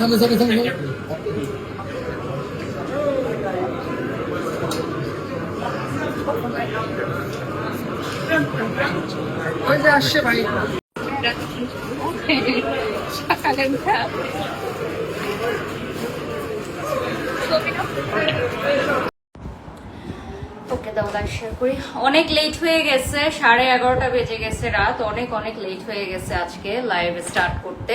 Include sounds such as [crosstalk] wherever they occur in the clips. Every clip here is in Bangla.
সামনে সামনে সামনে সামনে। ওই যে আসছে ভাই? সকালের ওকে দাও শেয়ার করি। অনেক লেট হয়ে গেছে সাড়ে এগারোটা বেজে গেছে রাত। অনেক অনেক লেট হয়ে গেছে আজকে লাইভ স্টার্ট করতে।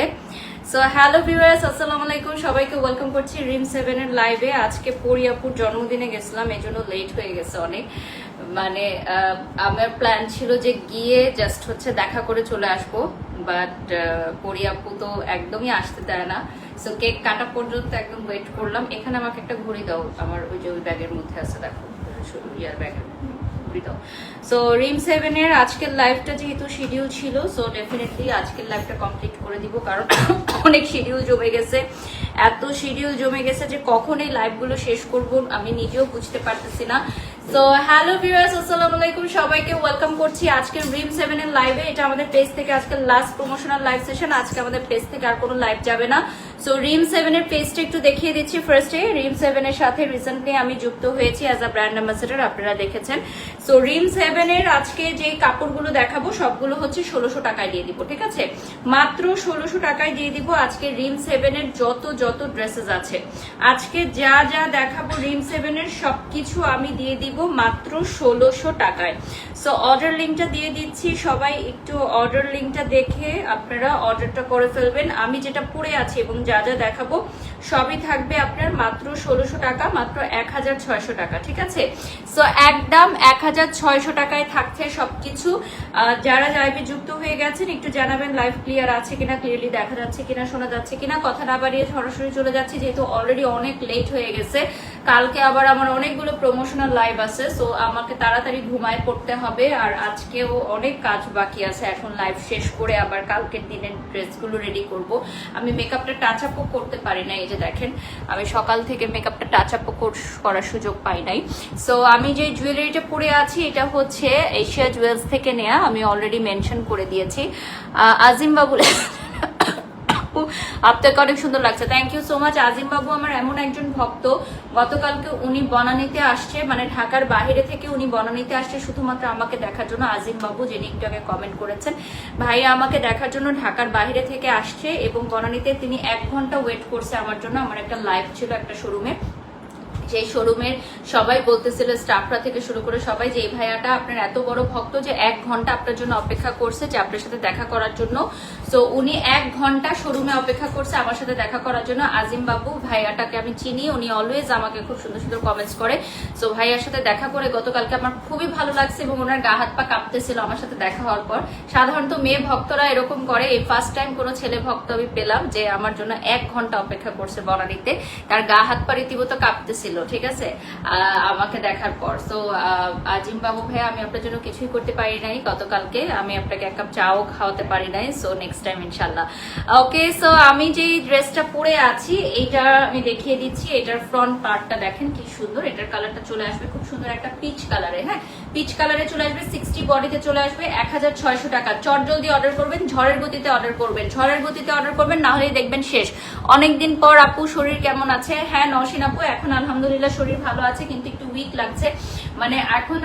সো হ্যালো ভিউয়ার্স আসসালামু আলাইকুম। সবাইকে ওয়েলকাম করছি রিম সেভেন এর লাইভে আজকে পরিয়াপুর জন্মদিনে গেছিলাম, এই জন্য লেট হয়ে গেছে অনেক। মানে আমার প্ল্যান ছিল যে গিয়ে জাস্ট হচ্ছে দেখা করে চলে আসব। বাট পরিয়াপু তো একদমই আসতে দেয় না। সো কেক কাটা পর্যন্ত একদম ওয়েট করলাম। এখানে আমাকে একটা ঘড়ি দাও। আমার ওই যে ওই ব্যাগের মধ্যে আছে, দেখো। ইয়ার ব্যাগের দাও। সো রিম সেভেনের আজকের লাইভটা যেহেতু শিডিউল ছিল সো ডেফিনেটলি আজকের লাইভটা কমপ্লিট করে দিব। কারণ অনেক শিডিউল জমে গেছে, এত শিডিউল জমে গেছে যে কখন এই লাইভগুলো শেষ করব আমি নিজেও বুঝতে পারতেছি না। তো হ্যালো ভিউয়ার্স আসসালামু আলাইকুম। সবাইকে ওয়েলকাম করছি আজকের রিম সেভেন এর লাইভে এটা আমাদের পেজ থেকে আজকে লাস্ট প্রমোশনাল লাইভ সেশন আজকে আমাদের পেজ থেকে আর কোনো লাইভ যাবে না। সো রিম সেভেন এর পেজটা একটু দেখিয়ে দিচ্ছি ফার্স্টে রিম সেভেন এর সাথে রিসেন্টলি আমি যুক্ত হয়েছি অ্যাজ আ ব্র্যান্ড অ্যাম্বাসেডার আপনারা দেখেছেন। সো রিম সেভেন এর আজকে যে কাপড়গুলো দেখাবো, সবগুলো হচ্ছে ষোলোশো টাকায় দিয়ে দিব, ঠিক আছে? মাত্র ষোলোশো টাকায় দিয়ে দিব আজকে রিম সেভেন এর যত যত ড্রেসেস আছে। আজকে যা যা দেখাবো রিম সেভেন এর, সবকিছু আমি দিয়ে দিব মাত্র ষোলোশো টাকায়। সো অর্ডার লিঙ্কটা দিয়ে দিচ্ছি সবাই, একটু অর্ডার লিঙ্কটা দেখে আপনারা অর্ডারটা করে ফেলবেন। আমি যেটা পরে আছি এবং যা যা দেখাবো, সবই থাকবে আপনার মাত্র ষোলোশো টাকা, মাত্র এক হাজার ছয়শো টাকা, ঠিক আছে? সো একদম এক হাজার ছয়শো টাকায় থাকছে সবকিছু। যারা লাইভে যুক্ত হয়ে গেছেন, একটু জানাবেন লাইভ ক্লিয়ার আছে কিনা ক্লিয়ারলি দেখা যাচ্ছে কিনা, শোনা যাচ্ছে কিনা। কথা না বাড়িয়ে সরাসরি চলে যাচ্ছে, যেহেতু অলরেডি অনেক লেট হয়ে গেছে। কালকে আবার আমার অনেকগুলো প্রমোশনাল লাইভ আছে সো আমাকে তাড়াতাড়ি ঘুমায় পড়তে হবে। আর আজকেও অনেক কাজ বাকি আছে, এখন লাইভ শেষ করে আবার কালকের দিনের ড্রেসগুলো রেডি করব। আমি মেকআপটা টাচ আপও করতে পারি না এই যে দেখেন, আমি সকাল থেকে মেকআপটা টাচ আপও করার সুযোগ পাই নাই। সো আমি যে জুয়েলারিটা পরে আছি, এটা হচ্ছে এশিয়া জুয়েলস থেকে নেয়া, আমি অলরেডি মেনশন করে দিয়েছি। আজিম আপু আপনাকে অনেক সুন্দর লাগছে। Thank you so much Azim Babu আমার এমন একজন ভক্ত। গতকালকে উনি বনানীতে আসছে মানে ঢাকার বাহিরে থেকে উনি বনানীতে আসছে শুধুমাত্র আমাকে দেখার জন্য। আজিম বাবু, যিনি একটু আগে কমেন্ট করেছেন, ভাই আমাকে দেখার জন্য ঢাকার বাহিরে থেকে আসছে এবং বনানীতে তিনি এক ঘণ্টা ওয়েট করছে আমার জন্য। আমার একটা লাইভ ছিল একটা শোরুমে সেই শোরুমের সবাই বলতেছিল স্টাফরা থেকে শুরু করে সবাই যে, এই ভাইয়াটা আপনার এত বড় ভক্ত যে এক ঘণ্টা আপনার জন্য অপেক্ষা করছে যে আপনার সাথে দেখা করার জন্য। তো উনি এক ঘণ্টা শোরুমে অপেক্ষা করছে আমার সাথে দেখা করার জন্য। আজিম বাবু, ভাইয়াটাকে আমি চিনি, উনি অলওয়েজ আমাকে খুব সুন্দর সুন্দর কমেন্টস করে। সো ভাইয়ার সাথে দেখা করে গতকালকে আমার খুবই ভালো লাগছে এবং ওনার গা হাত পা কাঁপতেছিল আমার সাথে দেখা হওয়ার পর। সাধারণত মেয়ে ভক্তরা এরকম করে। এই ফার্স্ট টাইম কোনো ছেলে ভক্ত আমি পেলাম যে, আমার জন্য এক ঘণ্টা অপেক্ষা করছে বনানীতে। তার গা হাত পা রীতিমতো কাঁপতেছিল। ঠিক আছে? আমাকে দেখার পর। সো আজিম বাবু ভাই, আমি আপনার জন্য কিছুই করতে পারি নাই। গতকালকে আমি আপনাকে এক কাপ চাও খাওয়াতে পারি নাই। সো নেক্সট টাইম ইনশাল্লাহ ওকে সো আমি যে ড্রেসটা পরে আছি, এইটা আমি দেখিয়ে দিচ্ছি। এটার ফ্রন্ট পার্টটা দেখেন কি সুন্দর। এটার কালারটা চলে আসবে খুব সুন্দর একটা পিচ কালারে হ্যাঁ? পিচ কালারে চলে আসবে সিক্সটি বডিতে চলে আসবে, এক হাজার ছয়শো টাকা। চট জলদি অর্ডার করবেন, ঝড়ের গতিতে অর্ডার করবেন। ঝড়ের গতিতে অর্ডার করবেন, না হলে দেখবেন শেষ। অনেকদিন পর আপু, শরীর কেমন আছে? হ্যাঁ নসিন আপু, এখন আলহামদুলিল্লাহ শরীর ভালো আছে, কিন্তু একটু উইক লাগছে। মানে এখন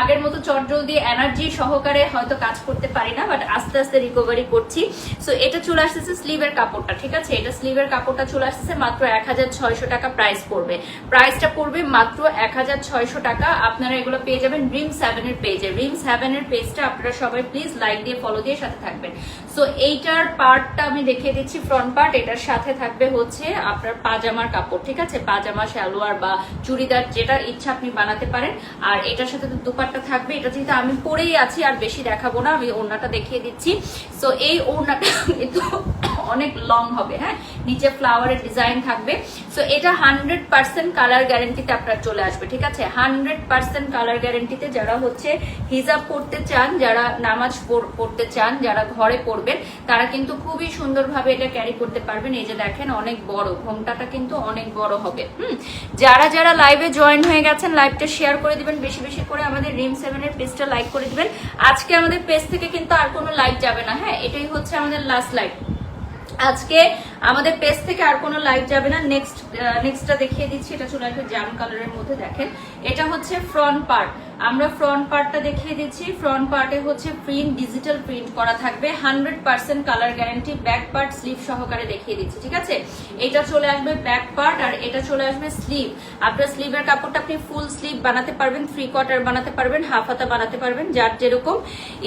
আগের মতো চট জলদি এনার্জি সহকারে হয়তো কাজ করতে পারি না বাট আস্তে আস্তে রিকভারি করছি। সো এটা চলে আসতেছে স্লিভের কাপড়টা, ঠিক আছে? এটা স্লিভের কাপড়টা চলে আসতেছে মাত্র এক হাজার ছয়শো টাকা প্রাইস পড়বে। প্রাইসটা পড়বে মাত্র এক হাজার ছয়শো টাকা। আপনারা এগুলো পেয়ে যাবেন রিম সেভেনের পেজে রিম সেভেনের পেজটা আপনারা সবাই প্লিজ লাইক দিয়ে ফলো দিয়ে সাথে থাকবেন। সো এইটার পার্টটা আমি দেখিয়ে দিচ্ছি ফ্রন্ট পার্ট এটার সাথে থাকবে হচ্ছে আপনার পাজামার কাপড়, ঠিক আছে? পাজামা, সালোয়ার বা চুড়িদার, যেটা ইচ্ছা আপনি বানাতে পারেন। আর এটার সাথে তো দুপাট্টা থাকবে। এটা যেহেতু আমি পরেই আছি, আর বেশি দেখাবো না, আমি ওড়নাটা দেখিয়ে দিচ্ছি। সো এই ওড়নাটা [coughs] কিন্তু অনেক লং হবে হ্যাঁ? নিচে ফ্লাওয়ারের ডিজাইন থাকবে। সো এটা হান্ড্রেড পার্সেন্ট কালার গ্যারেন্টিতে আপনার চলে আসবে, ঠিক আছে? হান্ড্রেড পার্সেন্ট কালার গ্যারেন্টিতে যারা হচ্ছে হিজাব পড়তে চান, যারা নামাজ পড়- পড়তে চান, যারা ঘরে পড়বেন, তারা কিন্তু খুবই সুন্দরভাবে এটা ক্যারি করতে পারবেন। এই যে দেখেন, অনেক বড়, ঘোমটাটা কিন্তু অনেক বড় হবে, হুম? যারা যারা লাইভে জয়েন হয়ে গেছেন লাইভটা শেয়ার করে দিবেন, বেশি বেশি করে আমাদের রিম সেভেনের পেজটা লাইক করে দিবেন। আজকে আমাদের পেজ থেকে কিন্তু আর কোনো লাইভ যাবে না হ্যাঁ? এটাই হচ্ছে আমাদের লাস্ট লাইভ আজকে আমাদের পেজ থেকে আর কোনো লাইভ যাবে না। নেক্সট নেক্সটটা দেখিয়ে দিচ্ছি। এটা চলে একটু জাম কালারের মধ্যে দেখেন। এটা হচ্ছে ফ্রন্ট পার্ট আমরা ফ্রন্ট পার্টটা দেখিয়ে দিচ্ছি। ফ্রন্ট পার্টে হচ্ছে প্রিন্ট ডিজিটাল প্রিন্ট করা থাকবে। Hundred percent colour guarantee back part sleeve সহকারে দেখিয়ে দিচ্ছি, ঠিক আছে? এটা চলে আসবে ব্যাক পার্ট আর এটা চলে আসবে স্লিভ আপনার স্লিভের কাপড়টা আপনি ফুল স্লিভ বানাতে পারবেন থ্রি কোয়ার্টার বানাতে পারবেন হাফ হাতা বানাতে পারবেন, যার যেরকম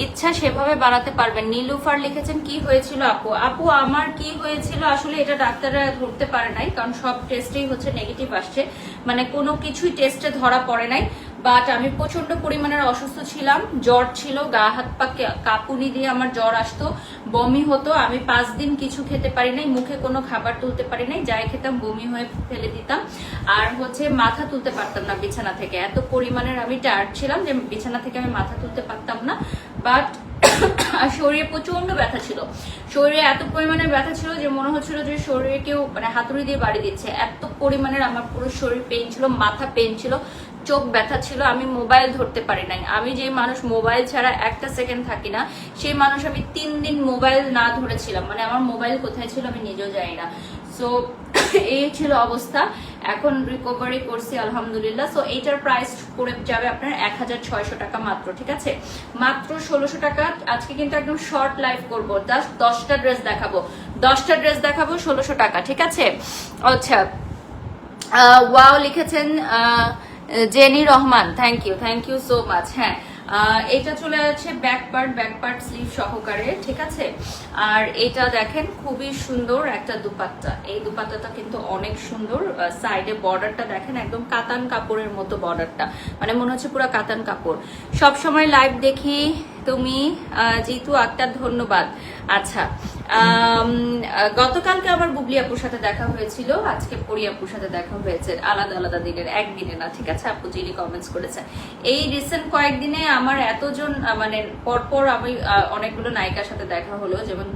ইচ্ছা সেভাবে বানাতে পারবেন। নীলুফার লিখেছেন, কি হয়েছিল আপু? আপু, আমার কি হয়েছিল আসলে এটা ডাক্তাররা ধরতে পারে নাই, কারণ সব টেস্টেই হচ্ছে নেগেটিভ আসছে। মানে কোনো কিছুই টেস্টে ধরা পড়ে নাই। বাট আমি প্রচণ্ড পরিমাণের অসুস্থ ছিলাম। জ্বর ছিল, গা হাত পা কাঁপুনি দিয়ে আমার জ্বর আসতো, বমি হতো। আমি পাঁচ দিন কিছু খেতে পারি নাই, মুখে কোনো খাবার তুলতে পারি নাই, যাই খেতাম, বমি হয়ে ফেলে দিতাম। আর হচ্ছে মাথা তুলতে পারতাম না বিছানা থেকে। এত পরিমাণের আমি টায়ার্ড ছিলাম যে বিছানা থেকে আমি মাথা তুলতে পারতাম না। বাট আর [coughs] শরীরে প্রচণ্ড ব্যথা ছিল। শরীরে এত পরিমাণে ব্যথা ছিল যে মনে হচ্ছিল যে শরীরে কেউ মানে হাতুড়ি দিয়ে বাড়ি দিচ্ছে। এত পরিমাণের আমার পুরো শরীর পেন ছিল, মাথা পেন ছিল। চোখ ব্যথা ছিল আমি মোবাইল ধরতে পারি নাই। আমি যে মানুষ মোবাইল ছাড়া একটা সেকেন্ড থাকি না সেই মানুষ আমি তিন দিন মোবাইল না ধরেছিলাম। মানে আমার মোবাইল কোথায় ছিল আমি নিজেও জানি না। সো [coughs] এই ছিল অবস্থা। এখন রিকভারি করছি আলহামদুলিল্লাহ। সো এইটার প্রাইস পড়ে যাবে আপনার এক হাজার ছয়শো টাকা মাত্র ঠিক আছে? মাত্র ষোলোশো টাকা। আজকে কিন্তু একদম শর্ট লাইভ করব। জাস্ট দশটা ড্রেস দেখাবো। দশটা ড্রেস দেখাবো ষোলোশো টাকা ঠিক আছে? আচ্ছা ওয়াও লিখেছেন আহ, Jenny Rahman thank you thank you so much হ্যাঁ। এটা চলে যাচ্ছে back part back part sleeve সহকারে, ঠিক আছে? আর এটা দেখেন খুবই সুন্দর একটা দুপাট্টা এই দুপাট্টাটা কিন্তু অনেক সুন্দর সাইডে বর্ডারটা দেখেন একদম কাতান কাপড়ের মতো বর্ডারটা মানে মনে হচ্ছে পুরো কাতান কাপড়। সব সময় লাইভ দেখি তুমি জিতু আক্তার, ধন্যবাদ। আচ্ছা গতকালকে আমার বুবলি আপুর সাথে দেখা হয়েছিল, আজকে পরি আপুর সাথে দেখা হয়েছে, আলাদা আলাদা দিনের, একদিনে না, ঠিক আছে, আপু যিনি কমেন্টস করেছে। এই রিসেন্ট কয়েকদিনে আমার এতজন মানে পরপর আমি অনেকগুলো নায়িকার সাথে দেখা হলো, যেমন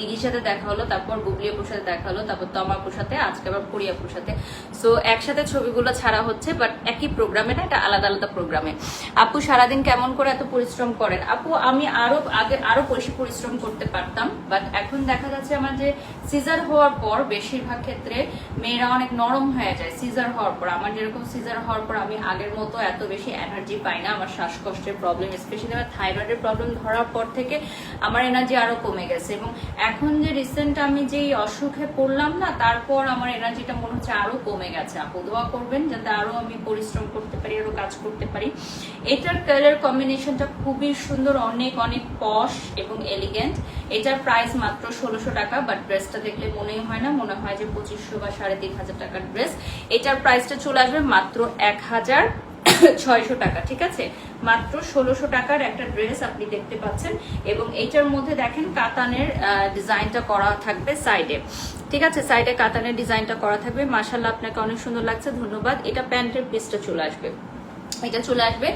দিদির সাথে দেখা হলো, তারপর বুবলি আপুর সাথে দেখা হলো, তারপর তমাপুর সাথে আজকে আবার পরি আপুর সাথে সো একসাথে ছবিগুলো ছাড়া হচ্ছে বাট একই প্রোগ্রামে না, এটা আলাদা আলাদা প্রোগ্রামে আপু সারাদিন কেমন করে এত পরিশ্রম করেন? আপু, আমি আরও আগে আরও বেশি পরিশ্রম করতে পারতাম বাট এখন দেখা যাচ্ছে আমার যে সিজার হওয়ার পর বেশিরভাগ ক্ষেত্রে মেয়েরা অনেক নরম হয়ে যায় সিজার হওয়ার পর। আমার যেরকম সিজার হওয়ার পর আমি আগের মতো এত বেশি এনার্জি পাই না, আমার শ্বাসকষ্টের প্রবলেম স্পেশালি আমার থাইরয়েডের প্রবলেম ধরার পর থেকে আমার এনার্জি আরও কমে গেছে এবং এখন যে রিসেন্ট আমি যেই অসুখে পড়লাম না, তারপর আমার এনার্জিটা মনে হচ্ছে আরও কমে গেছে। আপু, দোয়া করবেন যাতে আরও আমি পরিশ্রম করতে পারি, আরও কাজ করতে পারি। এটার কালার কম্বিনেশনটা খুবই সুন্দর, অনেক অনেক পশ এবং এলিগেন্ট এটার প্রাইস মাত্র ষোলোশো টাকা বাট ড্রেসটা দেখলে মনেই হয় না। মনে হয় যে পঁচিশশো বা সাড়ে তিন হাজার টাকার ড্রেস এটার প্রাইসটা চলে আসবে মাত্র এক হাজার ছয়শো টাকা, ঠিক আছে? মাত্র ষোলোশো টাকার একটা ড্রেস আপনি দেখতে পাচ্ছেন এবং এইটার মধ্যে দেখেন কাতানের ডিজাইনটা করা থাকবে সাইডে। ঠিক আছে? সাইডে কাতানের ডিজাইনটা করা থাকবে। মাসাল্লাহ আপনাকে অনেক সুন্দর লাগছে। ধন্যবাদ। এটা প্যান্টের পিসটা চলে আসবে। এটা চলে আসবে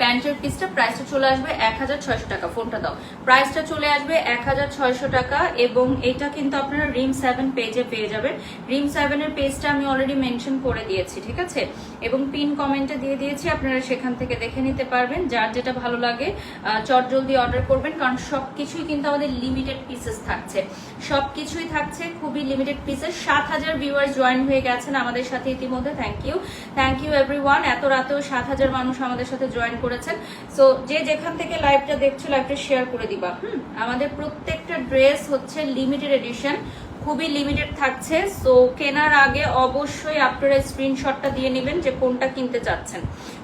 প্যান্টের পিসটা প্রাইসটা চলে আসবে এক হাজার ছয়শো টাকা ফোনটা দাও। প্রাইসটা চলে আসবে এক হাজার ছয়শো টাকা এবং এটা কিন্তু আপনারা রিম সেভেন পেজে পেয়ে যাবেন। রিম সেভেনের পেজটা আমি অলরেডি মেনশন করে দিয়েছি, ঠিক আছে? এবং পিন কমেন্টে দিয়ে দিয়েছি, আপনারা সেখান থেকে দেখে নিতে পারবেন। যার যেটা ভালো লাগে চট জলদি অর্ডার করবেন, কারণ সব কিছুই কিন্তু আমাদের লিমিটেড পিসেস থাকছে। সব কিছুই থাকছে খুবই লিমিটেড পিসেস সাত হাজার ভিউয়ার্স জয়েন হয়ে গেছেন আমাদের সাথে ইতিমধ্যে। Thank you thank you every এত রাতেও সাত হাজার মানুষ আমাদের সাথে জয়েন করেছেন। সো যে যেখান থেকে লাইভটা দেখছ লাইভটা শেয়ার করে দিবা। হুম, আমাদের প্রত্যেকটা ড্রেস হচ্ছে লিমিটেড এডিশন খুবই লিমিটেড থাকছে। সো কেনার আগে অবশ্যই আপনারা স্ক্রিনশটটা দিয়ে নেবেন যে কোনটা কিনতে চাচ্ছেন।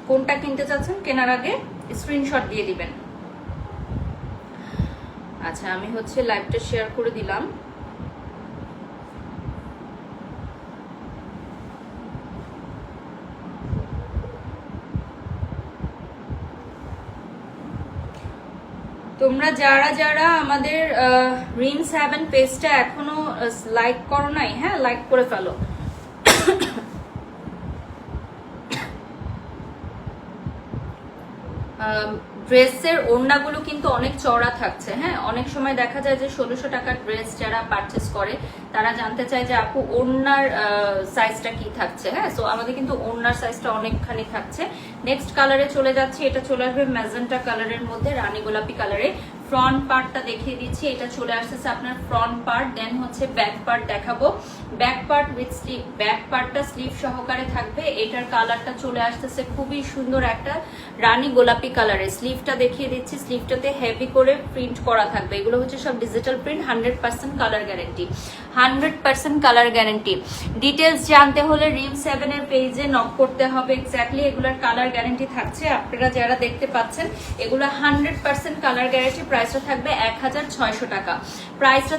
কোনটা কিনতে চাচ্ছেন, কেনার আগে স্ক্রিনশট দিয়ে দিবেন। আচ্ছা আমি হচ্ছে লাইভটা শেয়ার করে দিলাম। তোমরা যারা যারা আমাদের রিম সেভেন পেজটা এখনও লাইক করো নাই হ্যাঁ লাইক করে ফেলো। ড্রেসের ওড়নাগুলো কিন্তু অনেক চড়া থাকছে হ্যাঁ? অনেক সময় দেখা যায় যে ষোলোশো টাকার ড্রেস যারা পারচেস করে, তারা জানতে চায় যে আপু, ওড়নার সাইজটা কি থাকছে হ্যাঁ? সো আমাদের কিন্তু ওড়নার সাইজটা অনেকখানি থাকছে। নেক্সট কালারে চলে যাচ্ছে, এটা চলে আসবে ম্যাজেন্টা কালারের মধ্যে, রানী গোলাপি কালারে ফ্রন্ট পার্টটা দেখিয়ে দিচ্ছি, এটা চলে আসতেছে আপনার ফ্রন্ট পার্ট দেন হচ্ছে ব্যাক পার্ট দেখাবো। Back part with sleeve back পার্টটা স্লিভ সহকারে থাকবে, এটার কালারটা চলে আসতেছে খুবই সুন্দর একটা রানী গোলাপি কালারের স্লিভটা দেখিয়ে দিচ্ছি স্লিভটাতে হেভি করে প্রিন্ট করা থাকবে। এগুলো হচ্ছে সব digital print hundred percent colour guarantee hundred percent colour guarantee details জানতে হলে রিম সেভেন এর পেজে নক করতে হবে এক্স্যাক্টলি এগুলোর কালার গ্যারেন্টি থাকছে। আপনারা যারা দেখতে পাচ্ছেন, এগুলো হান্ড্রেড পার্সেন্ট কালার গ্যারেন্টি প্রাইসটা থাকবে এক হাজার ছয়শো টাকা। প্রাইসটা